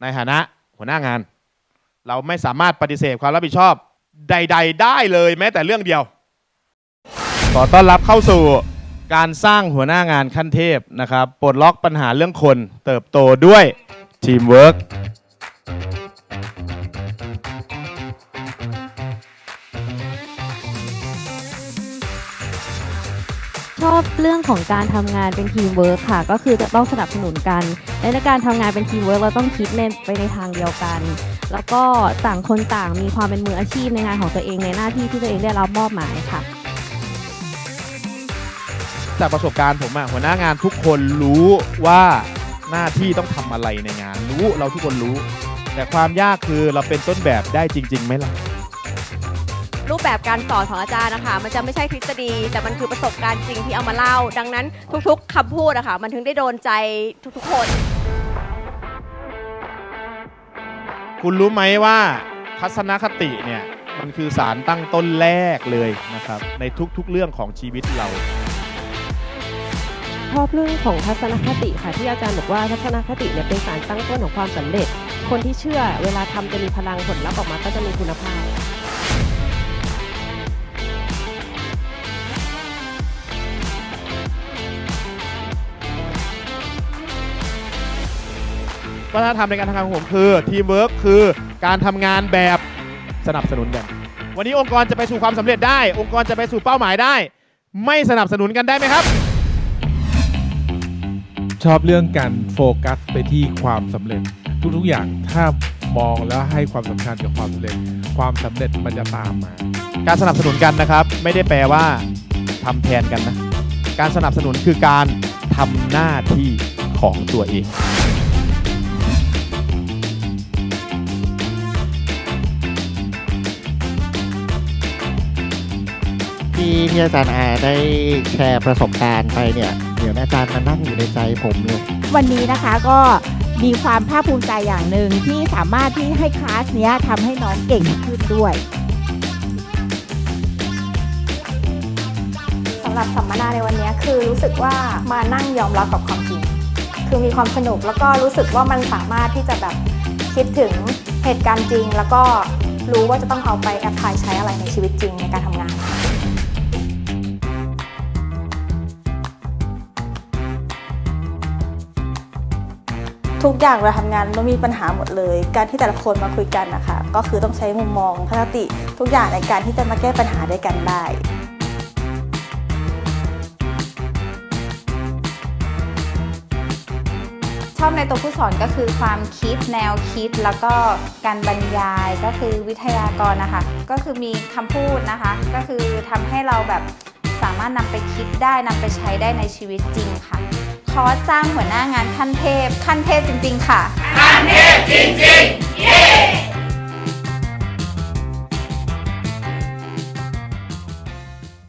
ในฐานะหัวหน้างาน เราไม่สามารถปฏิเสธความรับผิดชอบใด ๆ ได้เลยแม้แต่เรื่องเดียว ขอต้อนรับเข้าสู่การสร้างหัวหน้างานขั้นเทพนะครับปลดล็อกปัญหาเรื่องคนเติบโตด้วยทีมเวิร์ก ชอบเรื่องของการทำงานเป็นทีมเวิร์คค่ะ ก็คือจะต้องสนับสนุนกัน และในการทำงานเป็นทีมเวิร์คเราต้องคิดในไปในทางเดียวกัน แล้วก็ต่างคนต่างมีความเป็นมืออาชีพในงานของตัวเองในหน้าที่ที่ตัวเองได้รับมอบหมายค่ะ จากประสบการณ์ผมอะหัวหน้างานทุกคนรู้ว่าหน้าที่ต้องทำอะไรในงาน รู้เราทุกคนรู้ แต่ความยากคือเราเป็นต้นแบบได้จริงๆไหมล่ะ รูปแบบการสอนของอาจารย์นะคะ มันจะไม่ใช่ทฤษฎี แต่มันคือประสบการณ์จริงที่เอามาเล่า ดังนั้นทุกๆคำพูดอะค่ะมันถึงได้โดนใจทุกๆคน คุณรู้ไหมว่าทัศนคติเนี่ย มันคือสารตั้งต้นแรกเลยนะครับ ในทุกๆเรื่องของชีวิตเรา ชอบเรื่องของทัศนคติค่ะที่อาจารย์บอกว่าทัศนคติเนี่ยเป็นสารตั้งต้นของความสำเร็จ คนที่เชื่อเวลาทำจะมีพลังผลลัพธ์ออกมาก็จะมีคุณภาพ วัฒนธรรมในการทำงานของผมคือทีมเวิร์คคือการทำงานแบบสนับสนุนกัน วันนี้องค์กรจะไปสู่ความสำเร็จได้ องค์กรจะไปสู่เป้าหมายได้ ไม่สนับสนุนกันได้ไหมครับ ชอบเรื่องการโฟกัสไปที่ความสำเร็จ ทุกๆอย่างถ้ามองแล้วให้ความสำคัญกับความสำเร็จ ความสำเร็จมันจะตามมา การสนับสนุนกันนะครับ ไม่ได้แปลว่าทำแทนกันนะ การสนับสนุนคือการทำหน้าที่ของตัวเอง ที่ที่อาจารย์อาได้แชร์ประสบการณ์ไปเนี่ยเดี๋ยวอาจารย์มานั่งอยู่ในใจผมเลยวันนี้นะคะก็มีความภาคภูมิใจอย่างหนึ่งที่สามารถที่ให้คลาสเนี้ยทำให้น้องเก่งขึ้นด้วยสำหรับสัมมนาในวันนี้คือรู้สึกว่ามานั่งยอมรับกับความจริงคือมีความสนุกแล้วก็รู้สึกว่ามันสามารถที่จะแบบคิดถึงเหตุการณ์จริง แล้วก็รู้ว่าจะต้องเอาไปแอพพลายใช้อะไรในชีวิตจริงในการทำงาน ทุกอย่างเราทำงานมันมีปัญหาหมดเลย การที่แต่ละคนมาคุยกันนะคะก็คือต้องใช้มุมมองทัศนคติทุกอย่างในการที่จะมาแก้ปัญหาด้วยกันได้ชอบในตัวผู้สอนก็คือความคิดแนวคิดแล้วก็การบรรยายก็คือวิทยากรนะคะ ก็คือมีคำพูดนะคะ ก็คือทำให้เราแบบสามารถนำไปคิดได้นำไปใช้ได้ในชีวิตจริงค่ะ อร์สสร้างหัวหน้างานขั้นเทพ ขั้นเทพจริง ๆ ค่ะ ขั้นเทพจริงๆเย้